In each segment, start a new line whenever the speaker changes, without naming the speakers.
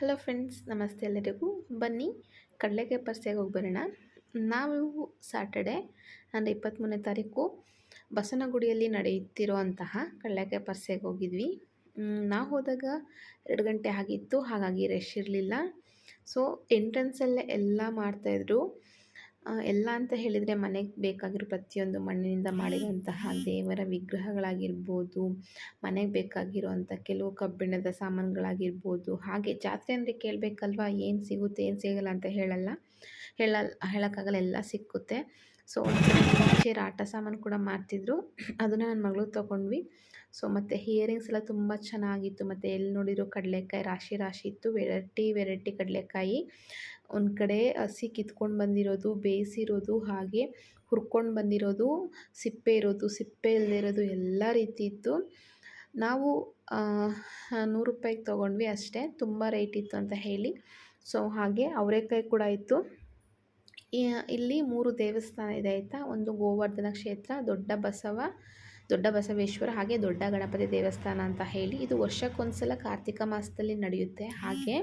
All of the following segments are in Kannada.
ಹಲೋ ಫ್ರೆಂಡ್ಸ್ ನಮಸ್ತೆ ಎಲ್ಲರಿಗೂ. ಬನ್ನಿ ಕಡಲೆಗೆ ಪರ್ಸೆಗೆ ಹೋಗಿ ಬರೋಣ. ನಾವು ಸಾಟರ್ಡೆ ಅಂದರೆ ಇಪ್ಪತ್ತ್ಮೂರನೇ ತಾರೀಕು ಬಸವನಗುಡಿಯಲ್ಲಿ ನಡೆಯುತ್ತಿರುವಂತಹ ಕಡಲೆಗೆ ಪರ್ಸೆಗೆ ಹೋಗಿದ್ವಿ. ನಾವು ಹೋದಾಗ ಎರಡು ಗಂಟೆ ಆಗಿತ್ತು, ಹಾಗಾಗಿ ರಶ್ ಇರಲಿಲ್ಲ. ಸೊ ಎಂಟ್ರೆನ್ಸಲ್ಲೇ ಎಲ್ಲ ಮಾಡ್ತಾಯಿದ್ರು ಎಲ್ಲ ಅಂತ ಹೇಳಿದರೆ ಮನೆಗೆ ಬೇಕಾಗಿರೋ ಪ್ರತಿಯೊಂದು ಮಣ್ಣಿನಿಂದ ಮಾಡಿರುವಂತಹ ದೇವರ ವಿಗ್ರಹಗಳಾಗಿರ್ಬೋದು, ಮನೆಗೆ ಬೇಕಾಗಿರುವಂಥ ಕೆಲವು ಕಬ್ಬಿಣದ ಸಾಮಾನುಗಳಾಗಿರ್ಬೋದು, ಹಾಗೆ ಜಾತ್ರೆ ಅಂದರೆ ಕೇಳಬೇಕಲ್ವ? ಏನು ಸಿಗುತ್ತೆ, ಏನು ಸಿಗಲ್ಲ ಅಂತ ಹೇಳಲ್ಲ. ಹೇಳಲ್ಲ ಹೇಳೋಕ್ಕಾಗಲ್ಲ, ಎಲ್ಲ ಸಿಕ್ಕುತ್ತೆ. ಸೊ ಚೇರ್ ಆಟ ಸಾಮಾನು ಕೂಡ ಮಾಡ್ತಿದ್ರು. ಅದನ್ನು ನನ್ನ ಮಗಳು ತೊಗೊಂಡ್ವಿ. ಸೊ, ಮತ್ತು ಹಿಯರಿಂಗ್ಸ್ ಎಲ್ಲ ತುಂಬ ಚೆನ್ನಾಗಿತ್ತು. ಮತ್ತು ಎಲ್ಲಿ ನೋಡಿದ್ರು ಕಡಲೆಕಾಯಿ ರಾಶಿ ರಾಶಿ ಇತ್ತು. ವೆರೈಟಿ ವೆರೈಟಿ ಕಡಲೆಕಾಯಿ. ಒಂದು ಕಡೆ ಹಸಿ ಕಿತ್ಕೊಂಡು ಬಂದಿರೋದು, ಬೇಯಿಸಿರೋದು, ಹಾಗೆ ಹುರ್ಕೊಂಡು ಬಂದಿರೋದು, ಸಿಪ್ಪೆ ಇರೋದು, ಸಿಪ್ಪೆ ಇಲ್ಲದೇ ಇರೋದು ಎಲ್ಲ ರೀತಿ ಇತ್ತು. ನಾವು ನೂರು ರೂಪಾಯಿಗೆ ತೊಗೊಂಡ್ವಿ ಅಷ್ಟೇ. ತುಂಬ ರೇಟ್ ಇತ್ತು ಅಂತ ಹೇಳಿ. ಸೊ, ಹಾಗೆ ಅವರೆಕಾಯಿ ಕೂಡ ಇತ್ತು. ಇಲ್ಲಿ ಮೂರು ದೇವಸ್ಥಾನ ಇದೆ ಆಯಿತಾ? ಒಂದು ಗೋವರ್ಧನ ಕ್ಷೇತ್ರ, ದೊಡ್ಡ ಬಸವ ದೊಡ್ಡ ಬಸವೇಶ್ವರ ಹಾಗೆ ದೊಡ್ಡ ಗಣಪತಿ ದೇವಸ್ಥಾನ ಅಂತ ಹೇಳಿ ಇದು ವರ್ಷಕ್ಕೊಂದ್ಸಲ ಕಾರ್ತಿಕ ಮಾಸದಲ್ಲಿ ನಡೆಯುತ್ತೆ. ಹಾಗೆ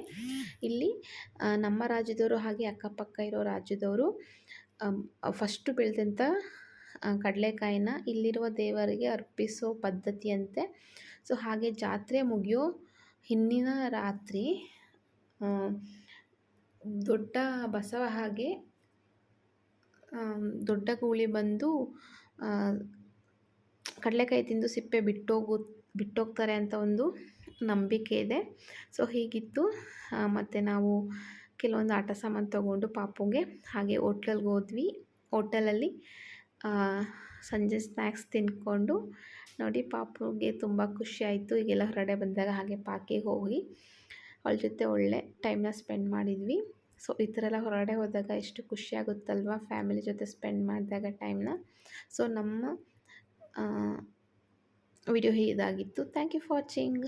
ಇಲ್ಲಿ ನಮ್ಮ ರಾಜ್ಯದವರು ಹಾಗೆ ಅಕ್ಕಪಕ್ಕ ಇರೋ ರಾಜ್ಯದವರು ಫಸ್ಟು ಬೆಳೆದಂಥ ಕಡಲೆಕಾಯಿನ ಇಲ್ಲಿರುವ ದೇವರಿಗೆ ಅರ್ಪಿಸೋ ಪದ್ಧತಿಯಂತೆ. ಸೊ ಹಾಗೆ ಜಾತ್ರೆ ಮುಗಿಯೋ ಹಿಂದಿನ ರಾತ್ರಿ ದೊಡ್ಡ ಬಸವ ಹಾಗೆ ದೊಡ್ಡ ಗೂಳಿ ಬಂದು ಕಡಲೆಕಾಯಿ ತಿಂದು ಸಿಪ್ಪೆ ಬಿಟ್ಟೋಗು, ಬಿಟ್ಟೋಗ್ತಾರೆ ಅಂತ ಒಂದು ನಂಬಿಕೆ ಇದೆ. ಸೊ ಹೀಗಿತ್ತು. ಮತ್ತು ನಾವು ಕೆಲವೊಂದು ಆಟ ಸಾಮಾನು ತೊಗೊಂಡು ಪಾಪುಗೆ ಹಾಗೆ ಹೋಟ್ಲಲ್ಗೆ ಹೋದ್ವಿ. ಹೋಟೆಲಲ್ಲಿ ಸಂಜೆ ಸ್ನ್ಯಾಕ್ಸ್ ತಿಂದ್ಕೊಂಡು ನೋಡಿ ಪಾಪುಗೆ ತುಂಬ ಖುಷಿ ಆಯಿತು. ಈಗೆಲ್ಲ ಹೊರಗಡೆ ಬಂದಾಗ ಹಾಗೆ ಪಾಕಿಗೆ ಹೋಗಿ ಅವಳ ಜೊತೆ ಒಳ್ಳೆ ಟೈಮ್ನ ಸ್ಪೆಂಡ್ ಮಾಡಿದ್ವಿ. ಸೊ ಈ ಥರ ಎಲ್ಲ ಹೊರಗಡೆ ಹೋದಾಗ ಎಷ್ಟು ಖುಷಿ ಆಗುತ್ತಲ್ವ? ಫ್ಯಾಮಿಲಿ ಜೊತೆ ಸ್ಪೆಂಡ್ ಮಾಡಿದಾಗ ಟೈಮ್ನ ಸೊ ನಮ್ಮ ವಿಡಿಯೋ ಇದಾಗಿತ್ತು. Thank you for watching